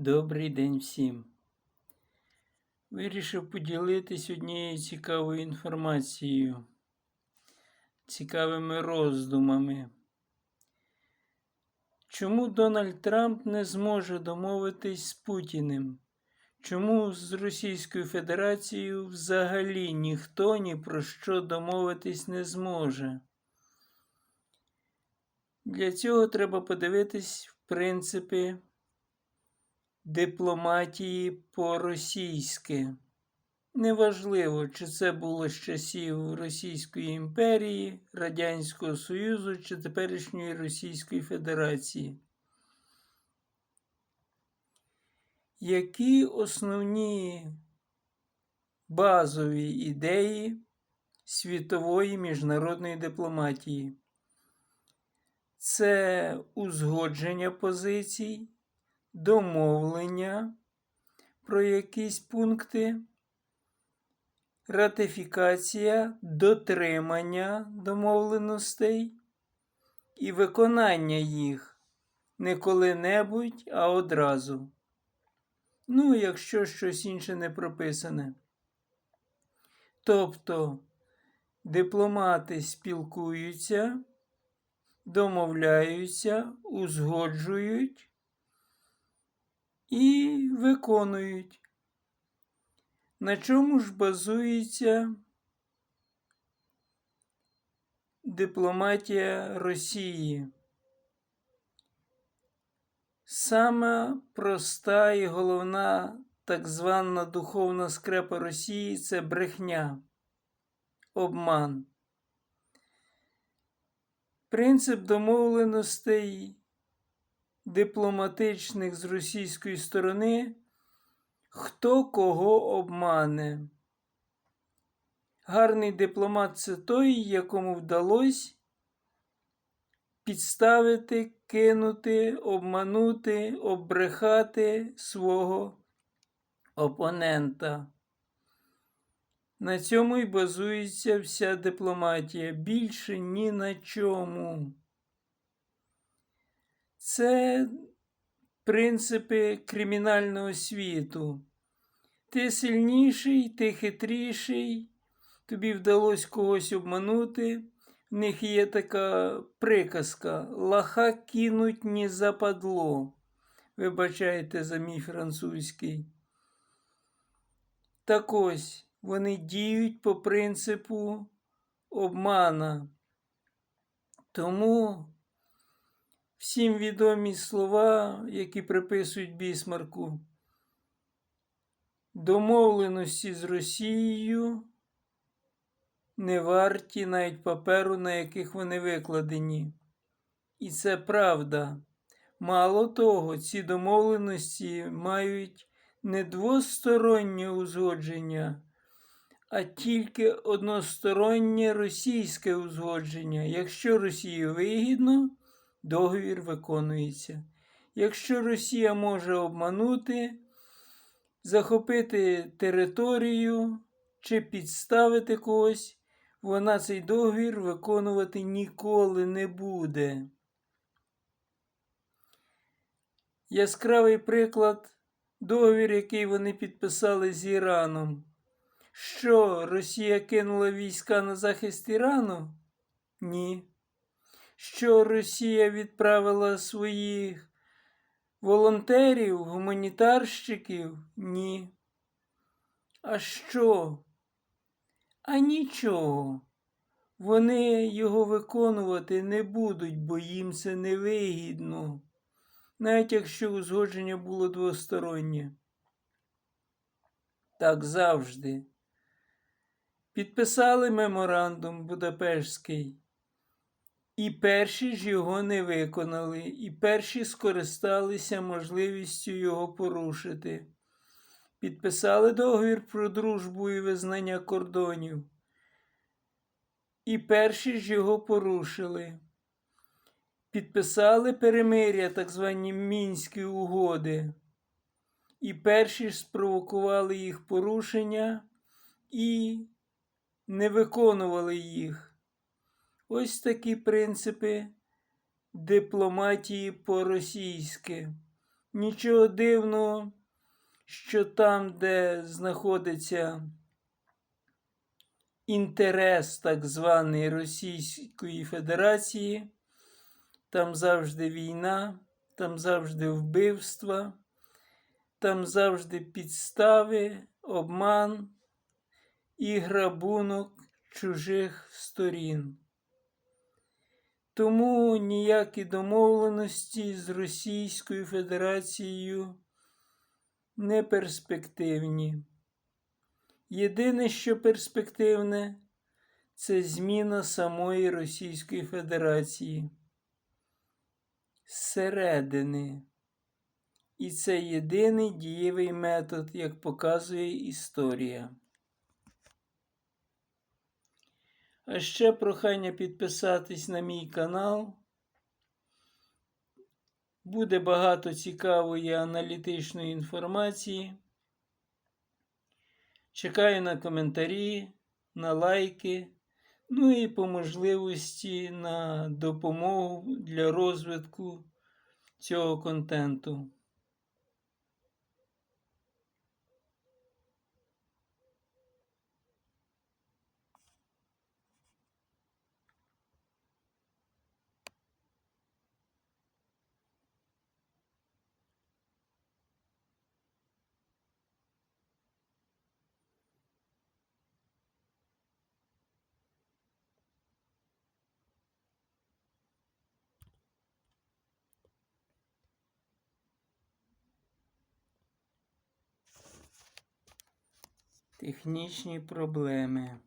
Добрий день всім. Вирішив поділитись однією цікавою інформацією, цікавими роздумами. Чому Дональд Трамп не зможе домовитись з Путіним? Чому з Російською Федерацією взагалі ніхто ні про що домовитись не зможе? Для цього треба подивитись, в принципі, дипломатії по-російськи. Неважливо, чи це було з часів Російської імперії, Радянського Союзу чи теперішньої Російської Федерації. Які основні базові ідеї світової міжнародної дипломатії? Це узгодження позицій, домовлення про якісь пункти, ратифікація, дотримання домовленостей і виконання їх не коли-небудь, а одразу. Ну, якщо щось інше не прописане. Тобто дипломати спілкуються, домовляються, узгоджують і виконують. На чому ж базується дипломатія Росії? Сама проста і головна так звана духовна скрепа Росії це брехня, обман. Принцип домовленостей дипломатичних з російської сторони, хто кого обмане. Гарний дипломат це той, якому вдалося підставити, кинути, обманути, обрехати свого опонента. На цьому й базується вся дипломатія. Більше ні на чому. Це принципи кримінального світу. Ти сильніший, ти хитріший, тобі вдалося когось обманути. В них є така приказка лаха кинуть не западло. Вибачайте за мій французький. Так ось вони діють по принципу обмана. Тому всім відомі слова, які приписують бісмарку, домовленості з Росією не варті навіть паперу, на яких вони викладені. І це правда. Мало того, ці домовленості мають не двостороннє узгодження, а тільки одностороннє російське узгодження. Якщо Росії вигідно, договір виконується. Якщо Росія може обманути, захопити територію чи підставити когось, вона цей договір виконувати ніколи не буде. Яскравий приклад договір, який вони підписали з Іраном. Що Росія кинула війська на захист Ірану? Ні. Що Росія відправила своїх волонтерів, гуманітарщиків? Ні. А що? А нічого. Вони його виконувати не будуть, бо їм це невигідно, навіть якщо узгодження було двостороннє. Так завжди. Підписали меморандум Будапештський, і перші ж його не виконали, і перші скористалися можливістю його порушити. Підписали договір про дружбу і визнання кордонів. І перші ж його порушили. Підписали перемиря, так звані мінські угоди. І перші ж спровокували їх порушення і не виконували їх. Ось такі принципи дипломатії по-російськи. Нічого дивного, що там, де знаходиться інтерес так званий Російської Федерації, там завжди війна, там завжди вбивства, там завжди підстави, обман і грабунок чужих сторін. Тому ніякі домовленості з Російською Федерацією не перспективні. Єдине, що перспективне, це зміна самої Російської Федерації зсередини. І це єдиний дієвий метод, як показує історія. А ще прохання підписатись на мій канал. Буде багато цікавої аналітичної інформації. Чекаю на коментарі, на лайки, ну і по можливості на допомогу для розвитку цього контенту. Технічні проблеми.